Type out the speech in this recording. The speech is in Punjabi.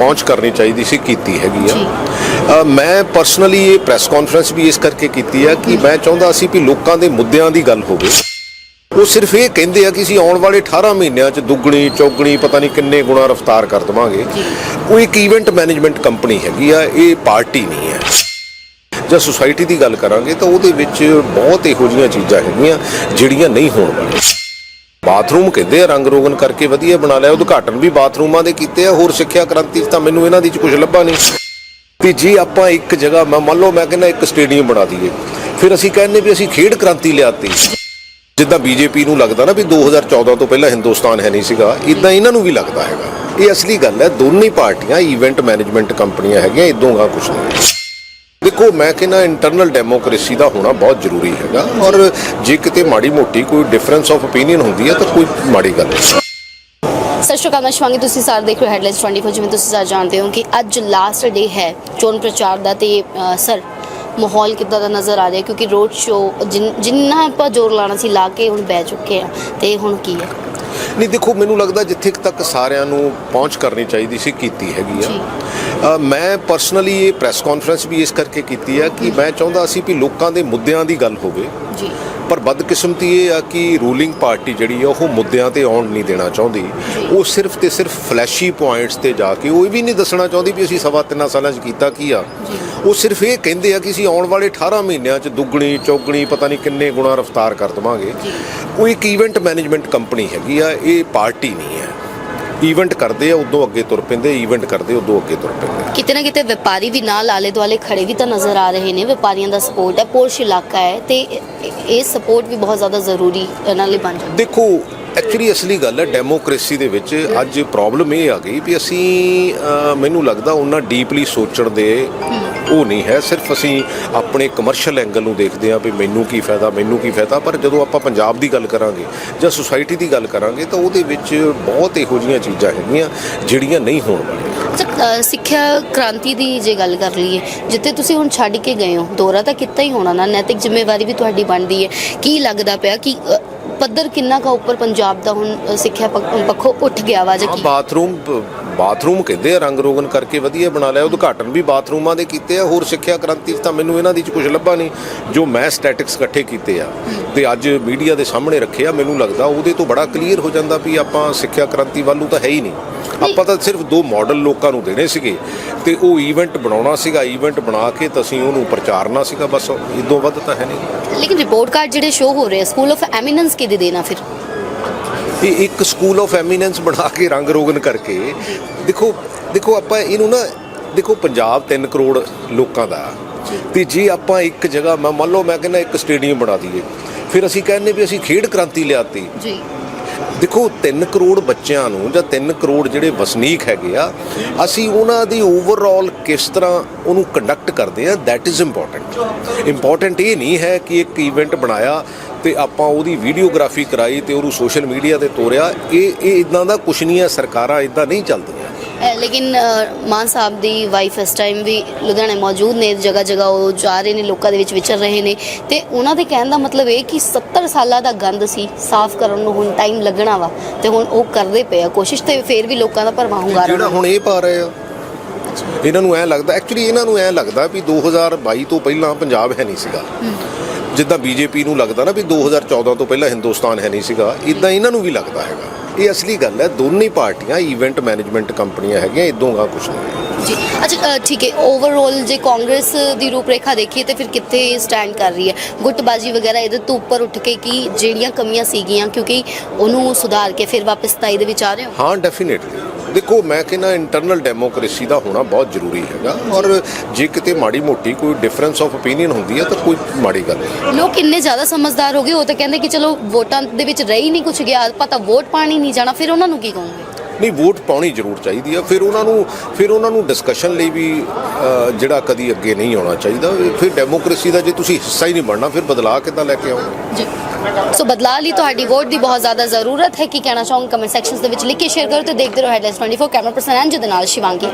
ਪਹੁੰਚ ਕਰਨੀ ਚਾਹੀਦੀ ਸੀ ਕੀਤੀ ਹੈਗੀ। ਆ। ਮੈਂ ਪਰਸਨਲੀ ਇਹ ਪ੍ਰੈਸ ਕਾਨਫਰੰਸ ਵੀ ਇਸ ਕਰਕੇ ਕੀਤੀ ਆ ਕਿ ਮੈਂ ਚਾਹੁੰਦਾ ਸੀ ਵੀ ਲੋਕਾਂ ਦੇ ਮੁੱਦਿਆਂ ਦੀ ਗੱਲ ਹੋਵੇ। ਉਹ ਸਿਰਫ ਇਹ ਕਹਿੰਦੇ ਆ ਕਿ ਅਸੀਂ ਆਉਣ ਵਾਲੇ 18 ਮਹੀਨਿਆਂ 'ਚ ਦੁੱਗਣੀ ਚੌਗਣੀ ਪਤਾ ਨਹੀਂ ਕਿੰਨੇ ਗੁਣਾ ਰਫ਼ਤਾਰ ਕਰ ਦਵਾਂਗੇ। ਉਹ ਇੱਕ ਇਵੈਂਟ ਮੈਨੇਜਮੈਂਟ ਕੰਪਨੀ ਹੈਗੀ ਆ ਇਹ ਪਾਰਟੀ ਨਹੀਂ ਹੈ। ਜੇ ਸੁਸਾਇਟੀ ਦੀ ਗੱਲ ਕਰਾਂਗੇ ਤਾਂ ਉਹਦੇ ਵਿੱਚ ਬਹੁਤ ਇਹੋ ਜਿਹੀਆਂ ਚੀਜ਼ਾਂ ਹੈਗੀਆਂ ਜਿਹੜੀਆਂ ਨਹੀਂ ਹੋਣ ਵਾਲੀਆਂ। ਬਾਥਰੂਮ ਕਹਿੰਦੇ ਆ, ਰੰਗ ਰੋਗਨ ਕਰਕੇ ਵਧੀਆ ਬਣਾ ਲਿਆ, ਉਦਘਾਟਨ ਵੀ ਬਾਥਰੂਮਾਂ ਦੇ ਕੀਤੇ ਆ, ਹੋਰ ਸਿੱਖਿਆ ਕ੍ਰਾਂਤੀ 'ਚ ਤਾਂ ਮੈਨੂੰ ਇਹਨਾਂ ਦੀ ਚ ਕੁਝ ਲੱਭਾ ਨਹੀਂ। ਤੇ ਜੇ ਆਪਾਂ ਇੱਕ ਜਗ੍ਹਾ, ਮੈਂ ਮੰਨ ਲਓ, ਮੈਂ ਕਹਿੰਦਾ ਇੱਕ ਸਟੇਡੀਅਮ ਬਣਾ ਦਈਏ। ਫਿਰ ਅਸੀਂ ਕਹਿੰਦੇ ਵੀ ਅਸੀਂ ਖੇਡ ਕ੍ਰਾਂਤੀ ਲਿਆਤੀ। ਜਿੱਦਾਂ ਬੀਜੇਪੀ ਨੂੰ ਲੱਗਦਾ ਨਾ ਵੀ 2014 ਤੋਂ ਪਹਿਲਾਂ ਹਿੰਦੁਸਤਾਨ ਹੈ ਨਹੀਂ ਸੀਗਾ ਇਦਾਂ ਇਹਨਾਂ ਨੂੰ ਵੀ ਲੱਗਦਾ ਹੈਗਾ। ਇਹ ਅਸਲੀ ਗੱਲ ਹੈ, ਦੋਨੇ ਪਾਰਟੀਆਂ ਇਵੈਂਟ ਮੈਨੇਜਮੈਂਟ ਕੰਪਨੀਆਂ ਹੈਗੀਆਂ ਇਦੋਂਗਾ ਕੁਝ ਨਹੀਂ। ਦੇਖੋ, ਮੈਂ ਕਹਿੰਦਾ ਇੰਟਰਨਲ ਡੈਮੋਕ੍ਰੇਸੀ ਦਾ ਹੋਣਾ ਬਹੁਤ ਜ਼ਰੂਰੀ ਹੈਗਾ ਔਰ ਜੇ ਕਿਤੇ ਮਾੜੀ ਮੋਟੀ ਕੋਈ ਡਿਫਰੈਂਸ ਆਫ opinion ਹੁੰਦੀ ਹੈ ਤਾਂ ਕੋਈ ਮਾੜੀ ਗੱਲ ਨਹੀਂ। ਸਤਿ ਸ਼੍ਰੀ ਅਕਾਲ, ਮੈਂ ਸ਼ਿਵਾਂਗੀ ਤੁਸੀਂ ਸਾਰੇ ਦੇਖ ਰਹੇ ਹੋ ਹੈਡਲਾਈਨਸ 24 ਜਿਵੇਂ ਤੁਸੀਂ ਸਾਰੇ ਜਾਣਦੇ ਹੋ ਕਿ ਅੱਜ ਲਾਸਟ ਡੇ ਹੈ ਚੋਣ ਪ੍ਰਚਾਰ ਦਾ ਤੇ ਸਰ, ਮਾਹੌਲ ਕਿੱਦਾਂ ਦਾ ਨਜ਼ਰ ਆ ਰਿਹਾ? ਕਿਉਂਕਿ ਰੋਡ ਸ਼ੋ ਜਿੰਨਾ ਆਪਾਂ ਜ਼ੋਰ ਲਾਣਾ ਸੀ, ਲਾ ਕੇ ਹੁਣ ਬਹਿ ਚੁੱਕੇ ਆ। ਤੇ ਹੁਣ ਕੀ ਹੈ? ਨਹੀਂ ਦੇਖੋ ਮੈਨੂੰ ਲੱਗਦਾ ਜਿੱਥੇ ਕੁ ਤੱਕ ਸਾਰਿਆਂ ਨੂੰ ਪਹੁੰਚ ਕਰਨੀ ਚਾਹੀਦੀ ਸੀ ਕੀਤੀ ਹੈਗੀ। ਆ। ਮੈਂ ਪਰਸਨਲੀ ਇਹ ਪ੍ਰੈਸ ਕਾਨਫਰੰਸ ਵੀ ਇਸ ਕਰਕੇ ਕੀਤੀ ਆ ਕਿ ਮੈਂ ਚਾਹੁੰਦਾ ਸੀ ਵੀ ਲੋਕਾਂ ਦੇ ਮੁੱਦਿਆਂ ਦੀ ਗੱਲ ਹੋਵੇ। ਜੀ। ਪਰ ਬਦਕਿਸਮਤੀ ਇਹ ਆ ਕਿ ਰੂਲਿੰਗ ਪਾਰਟੀ ਜਿਹੜੀ ਆ ਉਹ ਮੁੱਦਿਆਂ ਤੇ ਆਉਣ ਨਹੀਂ ਦੇਣਾ ਚਾਹੁੰਦੀ। ਉਹ ਸਿਰਫ ਤੇ ਸਿਰਫ ਫਲੈਸ਼ੀ ਪੁਆਇੰਟਸ ਤੇ ਜਾ ਕੇ ਉਹ ਵੀ ਨਹੀਂ ਦੱਸਣਾ ਚਾਹੁੰਦੀ ਵੀ ਅਸੀਂ ਸਵਾ ਤਿੰਨਾਂ ਸਾਲਾਂ 'ਚ ਕੀਤਾ ਕੀ ਆ। ਉਹ ਸਿਰਫ ਇਹ ਕਹਿੰਦੇ ਆ ਕਿ ਅਸੀਂ ਆਉਣ ਵਾਲੇ 18 ਮਹੀਨਿਆਂ 'ਚ ਦੁੱਗਣੀ ਚੌਗਣੀ ਪਤਾ ਨਹੀਂ ਕਿੰਨੇ ਗੁਣਾ ਰਫ਼ਤਾਰ ਕਰ ਦਵਾਂਗੇ। ਉਹ ਇੱਕ ਇਵੈਂਟ ਮੈਨੇਜਮੈਂਟ ਕੰਪਨੀ ਹੈਗੀ ਆ ਇਹ ਪਾਰਟੀ ਨਹੀਂ ਹੈ ਇਵੈਂਟ ਕਰਦੇ ਆ ਉਦੋਂ ਅੱਗੇ ਤੁਰ ਪੈਂਦੇ ਇਵੈਂਟ ਕਰਦੇ ਉਦੋਂ ਅੱਗੇ ਤੁਰ ਪੈਂਦੇ। ਕਿਤੇ ਨਾ ਕਿਤੇ ਵਪਾਰੀ ਵੀ ਨਾਲ ਆਲੇ ਦੁਆਲੇ ਖੜੇ ਵੀ ਤਾਂ ਨਜ਼ਰ ਆ ਰਹੇ ਨੇ ਵਪਾਰੀਆਂ ਦਾ ਸਪੋਰਟ ਹੈ ਪੋਰਸ਼ ਇਲਾਕਾ ਹੈ ਤੇ ਇਹ- ਇਹ ਸਪੋਰਟ ਵੀ ਬਹੁਤ ਜ਼ਿਆਦਾ ਜ਼ਰੂਰੀ ਇਹਨਾਂ ਲਈ ਬਣ ਜਾਂਦਾ। ਦੇਖੋ ਐਕਚੁਅਲੀ ਅਸਲੀ ਗੱਲ ਹੈ ਡੈਮੋਕ੍ਰੇਸੀ ਦੇ ਵਿੱਚ ਅੱਜ ਪ੍ਰੋਬਲਮ ਇਹ ਆ ਗਈ ਵੀ ਅਸੀਂ ਮੈਨੂੰ ਲੱਗਦਾ ਉਹਨਾਂ ਡੀਪਲੀ ਸੋਚਣ ਦੇ ਉਹ ਨਹੀਂ ਹੈ। ਸਿਰਫ ਅਸੀਂ ਆਪਣੇ ਕਮਰਸ਼ੀਅਲ ਐਂਗਲ ਨੂੰ ਦੇਖਦੇ ਹਾਂ ਵੀ ਮੈਨੂੰ ਕੀ ਫਾਇਦਾ, ਮੈਨੂੰ ਕੀ ਫਾਇਦਾ। ਪਰ ਜਦੋਂ ਆਪਾਂ ਪੰਜਾਬ ਦੀ ਗੱਲ ਕਰਾਂਗੇ ਜਾਂ ਸੁਸਾਇਟੀ ਦੀ ਗੱਲ ਕਰਾਂਗੇ, ਤਾਂ ਉਹਦੇ ਵਿੱਚ ਬਹੁਤ ਇਹੋ ਜਿਹੀਆਂ ਚੀਜ਼ਾਂ ਹੈਗੀਆਂ, ਜਿਹੜੀਆਂ ਨਹੀਂ ਹੋਣ ਵਾਲੀਆਂ। ਸਿੱਖਿਆ ਕ੍ਰਾਂਤੀ ਦੀ ਜੇ ਗੱਲ ਕਰ ਲਈਏ, ਜਿੱਥੇ ਤੁਸੀਂ ਹੁਣ ਛੱਡ ਕੇ ਗਏ ਹੋ, ਦੌਰਾ ਤਾਂ ਕੀਤਾ ਹੀ ਹੋਣਾ ਨਾ, ਨੈਤਿਕ ਜ਼ਿੰਮੇਵਾਰੀ ਵੀ ਤੁਹਾਡੀ ਬਣਦੀ ਹੈ। ਕੀ ਲੱਗਦਾ ਪਿਆ ਕਿ ਪੱਧਰ ਕਿੰਨਾ ਕਾ ਉੱਪਰ ਪੰਜਾਬ ਦਾ? ਹੁਣ ਸਿੱਖਿਆ ਪੱਖ- ਉੱਠ ਗਿਆ ਵਾ ਜਾਂ ਕੀ? ਬਾਥਰੂਮ ਬਾਥਰੂਮ ਕਹਿੰਦੇ ਆ ਰੰਗ ਰੋਗਨ ਕਰਕੇ ਵਧੀਆ ਬਣਾ ਲਿਆ ਉਦਘਾਟਨ ਵੀ ਬਾਥਰੂਮਾਂ ਦੇ ਕੀਤੇ ਆ ਹੋਰ ਸਿੱਖਿਆ ਕ੍ਰਾਂਤੀ ਤਾਂ ਮੈਨੂੰ ਇਹਨਾਂ ਦੀ ਚ ਕੁਝ ਲੱਭਾ ਨਹੀਂ ਜੋ ਮੈਂ ਸਟੈਟਿਕਸ ਇਕੱਠੇ ਕੀਤੇ ਆ। ਤੇ ਅੱਜ ਮੀਡੀਆ ਦੇ ਸਾਹਮਣੇ ਰੱਖੇ ਆ ਮੈਨੂੰ ਲੱਗਦਾ ਉਹਦੇ ਤੋਂ ਬੜਾ ਕਲੀਅਰ ਹੋ ਜਾਂਦਾ ਵੀ ਆਪਾਂ ਸਿੱਖਿਆ ਕ੍ਰਾਂਤੀ ਵੱਲੋਂ ਤਾਂ ਹੈ ਹੀ ਨਹੀਂ। ਆਪਾਂ ਤਾਂ ਸਿਰਫ ਦੋ ਮਾਡਲ ਲੋਕਾਂ ਨੂੰ ਦੇਣੇ ਸੀਗੇ ਤੇ ਉਹ ਇਵੈਂਟ ਬਣਾਉਣਾ ਸੀਗਾ ਇਵੈਂਟ ਬਣਾ ਕੇ ਤਾਂ ਅਸੀਂ ਉਹਨੂੰ ਪ੍ਰਚਾਰਨਾ ਸੀਗਾ ਬਸ ਇਦੋਂ ਵੱਧ ਤਾਂ ਹੈ ਨਹੀਂ। ਲੇਕਿਨ ਰਿਪੋਰਟ ਕਾਰਡ ਜਿਹੜੇ ਸ਼ੋ ਹੋ ਰਹੇ ਆ ਸਕੂਲ ਆਫ ਐਮੀਨੈਂਸ ਕਿਹਦੇ ਦੇਣਾ ਫਿਰ? ਇਹ ਇੱਕ ਸਕੂਲ ਆਫ ਐਮੀਨੈਂਸ ਬਣਾ ਕੇ ਰੰਗ ਰੋਗਨ ਕਰਕੇ ਦੇਖੋ ਦੇਖੋ ਆਪਾਂ ਇਹਨੂੰ ਨਾ ਦੇਖੋ ਪੰਜਾਬ 3 ਕਰੋੜ ਲੋਕਾਂ ਦਾ ਤੇ ਜੇ ਆਪਾਂ ਇੱਕ ਜਗ੍ਹਾ ਮੈਂ ਮੰਨ ਲਓ ਮੈਂ ਕਹਿੰਦਾ ਇੱਕ ਸਟੇਡੀਅਮ ਬਣਾ ਦਈਏ ਫਿਰ ਅਸੀਂ ਕਹਿੰਦੇ ਵੀ ਅਸੀਂ ਖੇਡ ਕ੍ਰਾਂਤੀ ਲਿਆਤੀ। ਜੀ। ਦੇਖੋ 3 ਕਰੋੜ ਬੱਚਿਆਂ ਨੂੰ ਜਾਂ 3 ਕਰੋੜ ਜਿਹੜੇ ਵਸਨੀਕ ਹੈਗੇ ਆ ਅਸੀਂ ਉਹਨਾਂ ਦੀ ਓਵਰਆਲ ਕਿਸ ਤਰ੍ਹਾਂ ਉਹਨੂੰ ਕੰਡਕਟ ਕਰਦੇ ਆ ਥੈਟ ਇਜ਼ ਇੰਪੋਰਟੈਂਟ ਇੰਪੋਰਟੈਂਟ ਇਹ ਨਹੀਂ ਹੈ ਕਿ ਇੱਕ ਇਵੈਂਟ ਬਣਾਇਆ ਤੇ ਆਪਾਂ ਉਹਦੀ ਵੀਡੀਓਗ੍ਰਾਫੀ ਕਰਾਈ ਤੇ ਉਹਨੂੰ ਸੋਸ਼ਲ ਮੀਡੀਆ ਤੇ ਤੋਰਿਆ। ਇਹ ਇਹ ਇਦਾਂ ਦਾ ਕੁਛ ਨਹੀਂ ਹੈ ਸਰਕਾਰਾਂ ਇਦਾਂ ਨਹੀਂ ਚੱਲਦੀਆਂ। ਲੇਕਿਨ ਮਾਨ ਸਾਹਿਬ ਦੀ ਵਾਈਫ ਇਸ ਟਾਈਮ ਵੀ ਲੁਧਿਆਣੇ ਮੌਜੂਦ ਨੇ ਜਗ੍ਹਾ ਜਗ੍ਹਾ ਉਹ ਜਾ ਰਹੇ ਨੇ ਲੋਕਾਂ ਦੇ ਵਿੱਚ ਵਿਚਰ ਰਹੇ ਨੇ। ਤੇ ਉਹਨਾਂ ਦੇ ਕਹਿਣ ਦਾ ਮਤਲਬ ਇਹ ਕਿ 70 ਸਾਲਾਂ ਦਾ ਗੰਦ ਸੀ ਸਾਫ਼ ਕਰਨ ਨੂੰ ਹੁਣ ਟਾਈਮ ਲੱਗਣਾ ਵਾ ਤੇ ਹੁਣ ਉਹ ਕਰਦੇ ਪਏ ਆ ਕੋਸ਼ਿਸ਼ ਤੇ ਫੇਰ ਵੀ ਲੋਕਾਂ ਦਾ ਭਰਮਾ ਹੁੰਗਾਰਾ ਜਿਹੜਾ ਹੁਣ ਇਹ ਪਾ ਰਹੇ ਆ ਇਹਨਾਂ ਨੂੰ ਐ ਲੱਗਦਾ ਐਕਚੁਅਲੀ ਇਹਨਾਂ ਨੂੰ ਐ ਲੱਗਦਾ ਵੀ 2022 ਤੋਂ ਪਹਿਲਾਂ ਪੰਜਾਬ ਹੈ ਨਹੀਂ ਸੀਗਾ। ਜਿੱਦਾਂ ਬੀਜੇਪੀ ਨੂੰ ਲੱਗਦਾ ਨਾ ਵੀ 2014 ਤੋਂ ਪਹਿਲਾਂ ਹਿੰਦੁਸਤਾਨ ਹੈ ਨਹੀਂ ਸੀਗਾ ਇਦਾਂ ਇਹਨਾਂ ਨੂੰ ਵੀ ਲੱਗਦਾ ਹੈਗਾ। ਇਹ ਅਸਲੀ ਗੱਲ ਹੈ, ਦੋਨੇ ਪਾਰਟੀਆਂ ਇਵੈਂਟ ਮੈਨੇਜਮੈਂਟ ਕੰਪਨੀਆਂ ਹੈਗੀਆਂ ਇਦੋਂਗਾ ਕੁਝ ਨਹੀਂ। ਜੀ। ਅੱਛਾ ਠੀਕ ਹੈ। ਓਵਰਆਲ ਜੇ ਕਾਂਗਰਸ ਦੀ ਰੂਪਰੇਖਾ ਦੇਖੀਏ ਤੇ ਫਿਰ ਕਿੱਥੇ ਸਟੈਂਡ ਕਰ ਰਹੀ ਹੈ? ਗੁੱਟਬਾਜੀ ਵਗੈਰਾ ਇਹਦੇ ਤੋਂ ਉੱਪਰ ਉੱਠ ਕੇ ਕੀ ਜਿਹੜੀਆਂ ਕਮੀਆਂ ਸੀਗੀਆਂ ਕਿਉਂਕਿ ਉਹਨੂੰ ਸੁਧਾਰ ਕੇ ਫਿਰ ਵਾਪਸ 27 ਦੇ ਵਿੱਚ ਆ ਰਹੇ ਹੋ? ਹਾਂ ਡੈਫੀਨਿਟਲੀ ਦੇਖੋ ਮੈਂ ਕਹਿੰਦਾ ਇੰਟਰਨਲ ਡੈਮੋਕ੍ਰੇਸੀ ਦਾ ਹੋਣਾ ਬਹੁਤ ਜ਼ਰੂਰੀ ਹੈਗਾ ਔਰ ਜੇ ਕਿਤੇ ਮਾੜੀ ਮੋਟੀ ਕੋਈ ਡਿਫਰੈਂਸ ਆਫ opinion ਹੁੰਦੀ ਹੈ ਤਾਂ ਕੋਈ ਮਾੜੀ ਗੱਲ ਨਹੀਂ। ਲੋਕ ਇੰਨੇ ਜ਼ਿਆਦਾ ਸਮਝਦਾਰ ਹੋ ਗਏ ਉਹ ਤਾਂ ਕਹਿੰਦੇ ਕਿ ਚਲੋ ਵੋਟਾਂ ਦੇ ਵਿੱਚ ਰਹੀ ਨਹੀਂ ਕੁਝ ਗਿਆ ਪਤਾ ਵੋਟ ਪਾਣੀ ਨਹੀਂ ਜਾਣਾ ਫਿਰ ਉਹਨਾਂ ਨੂੰ ਕੀ ਕਹੋਗੇ? ਨਹੀਂ, ਵੋਟ ਪਾਉਣੀ ਜ਼ਰੂਰ ਚਾਹੀਦੀ ਆ। ਫਿਰ ਉਹਨਾਂ ਨੂੰ ਫਿਰ ਉਹਨਾਂ ਨੂੰ ਡਿਸਕਸ਼ਨ ਲਈ ਵੀ ਜਿਹੜਾ ਕਦੀ ਅੱਗੇ ਨਹੀਂ ਆਉਣਾ ਚਾਹੀਦਾ। ਫਿਰ ਡੈਮੋਕ੍ਰੇਸੀ ਦਾ ਜੇ ਤੁਸੀਂ ਹਿੱਸਾ ਹੀ ਨਹੀਂ ਬਣਨਾ, ਫਿਰ ਬਦਲਾਅ ਕਿੱਦਾਂ ਲੈ ਕੇ ਆਉਂਗੇ ਜੀ। ਸੋ ਬਦਲਾਅ ਲਈ ਤੁਹਾਡੀ ਵੋਟ ਦੀ ਬਹੁਤ ਜ਼ਿਆਦਾ ਜ਼ਰੂਰਤ ਹੈ। ਕੀ ਕਹਿਣਾ ਚਾਹੋਗੇ? ਕਮੈਂਟ ਸੈਕਸ਼ਨਸ ਦੇ ਵਿੱਚ ਲਿਖ ਕੇ ਸ਼ੇਅਰ ਕਰੋ ਤੇ ਦੇਖਦੇ ਰਹੋ ਹੈਡਲਾਈਨਸ 24 ਕੈਮਰਾ ਪਰਸਨ ਅੰਜੂ ਦੇ ਨਾਲ ਸ਼ਿਵਾਂਗੀ।